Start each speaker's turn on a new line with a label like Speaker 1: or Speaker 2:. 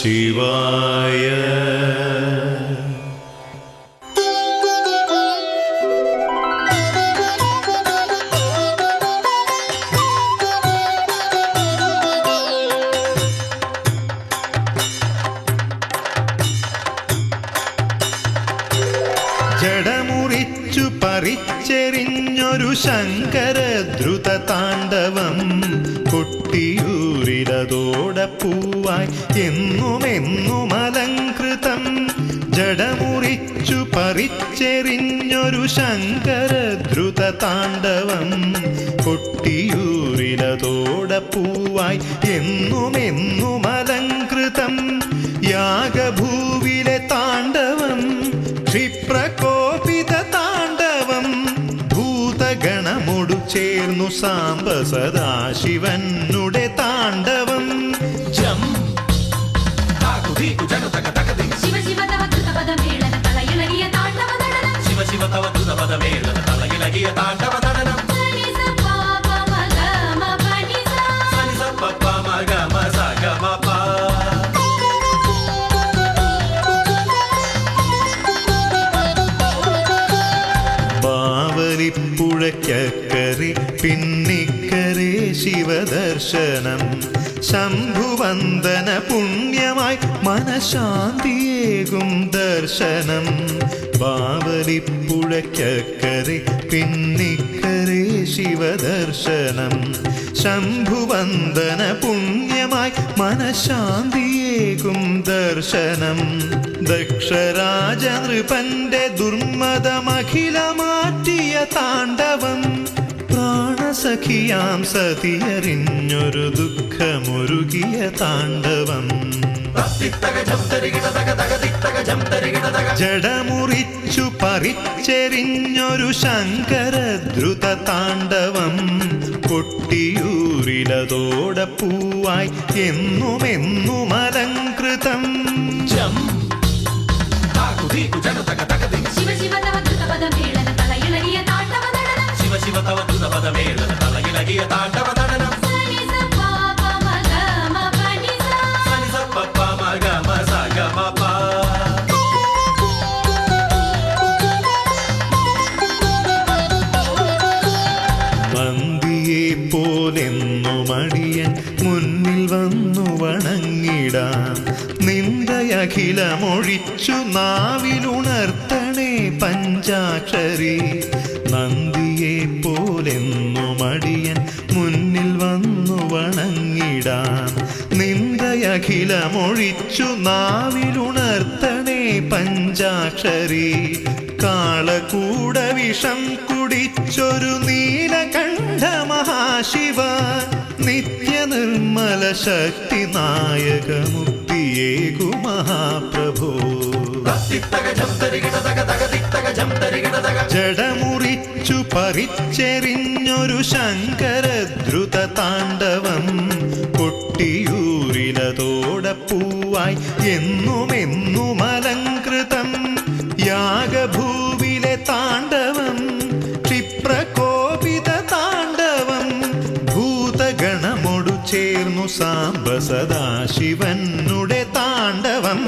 Speaker 1: ശിവായ. ജടമുറിച്ചു പറിച്ചെറിഞ്ഞൊരു ശങ്കര ദ്രുത താണ്ഡവം കൊട്ടിയൂരിലതോടെ പൂവായി എന്നുമെന്നും അലങ്കൃതം ജടമുറിച്ചു പറിച്ചെറിഞ്ഞൊരു ശങ്കര ദ്രുത താണ്ഡവം കൊട്ടിയൂരിലതോടെ പൂവായി എന്നുമെന്നും അലങ്കൃതം യാഗഭൂവിലെ താണ്ഡവം ക്ഷിപ്രകോപിത താണ്ഡവം ഭൂതഗണമൊടു ചേർന്നു സാമ്പ സദാശിവനുടെ
Speaker 2: தாண்டவம் ஜம் శివ తవ తుద పద మేళన తలగిలగియ తాండవ తడనం
Speaker 1: പുഴയ്ക്കറി പിന്നി ശിവദർശനം. ശംഭുവന്ദന പുണ്യമായി മനഃശാന്തിയേകും ദർശനം. ബാവലിപ്പുഴയ്ക്കക്കരെ പിന്നിക്കരെ ശിവദർശനം. ശംഭുവന്ദന പുണ്യമായി മനഃശാന്തിയേകും ദർശനം. ദക്ഷരാജ നൃപന്റെ ദുർമതമഖില മാറ്റിയ താണ്ഡവം പ്രാണസഖിയാം സതിയറിഞ്ഞൊരു ദുഃഖമൊരുകിയ താണ്ഡവം. ജടമുറിച്ചു പറിച്ചെറിഞ്ഞൊരു ശങ്കര ദ്രുത താണ്ഡവം. കൊട്ടിയൂരിലതോടെ പൂവായി എന്നുമെന്നും അലങ്കൃതം
Speaker 2: ജം മ ഗ മ സ ഗ മ പ
Speaker 1: മന്ദിയെ പോലെന്നു മടിയൻ മുന്നിൽ വന്നു വണങ്ങിടാം. നിന്ദയഖിലമൊഴിച്ചു നാവിലുണർത്തണേ പഞ്ചാക്ഷരി. നന്ദിയെ പോലെന്നു മടിയൻ മുന്നിൽ വന്നു വണങ്ങിടാം നിന്ദയഖിലമൊഴിച്ചു നാവിലുണർത്തണേ പഞ്ചാക്ഷരി. കാളകൂട വിഷം കുടിച്ചൊരു നീലകണ്ഠ മഹാശിവ നിത്യ നിത്യനിർമ്മല ശക്തി നായക മുക്തിയേകു മഹാപ്രഭോ.
Speaker 2: തത്തിത്തക
Speaker 1: പറിച്ചെറിഞ്ഞൊരു ശങ്കര ദ്രുത താണ്ഡവം കൊട്ടിയൂരിലതോടപ്പൂവായി എന്നുമെന്നും അലങ്കൃതം യാഗഭൂവിലെ താണ്ഡവം ക്ഷിപ്രകോപിത താണ്ഡവം ഭൂതഗണമൊടു ചേർന്നു സാംബ താണ്ഡവം.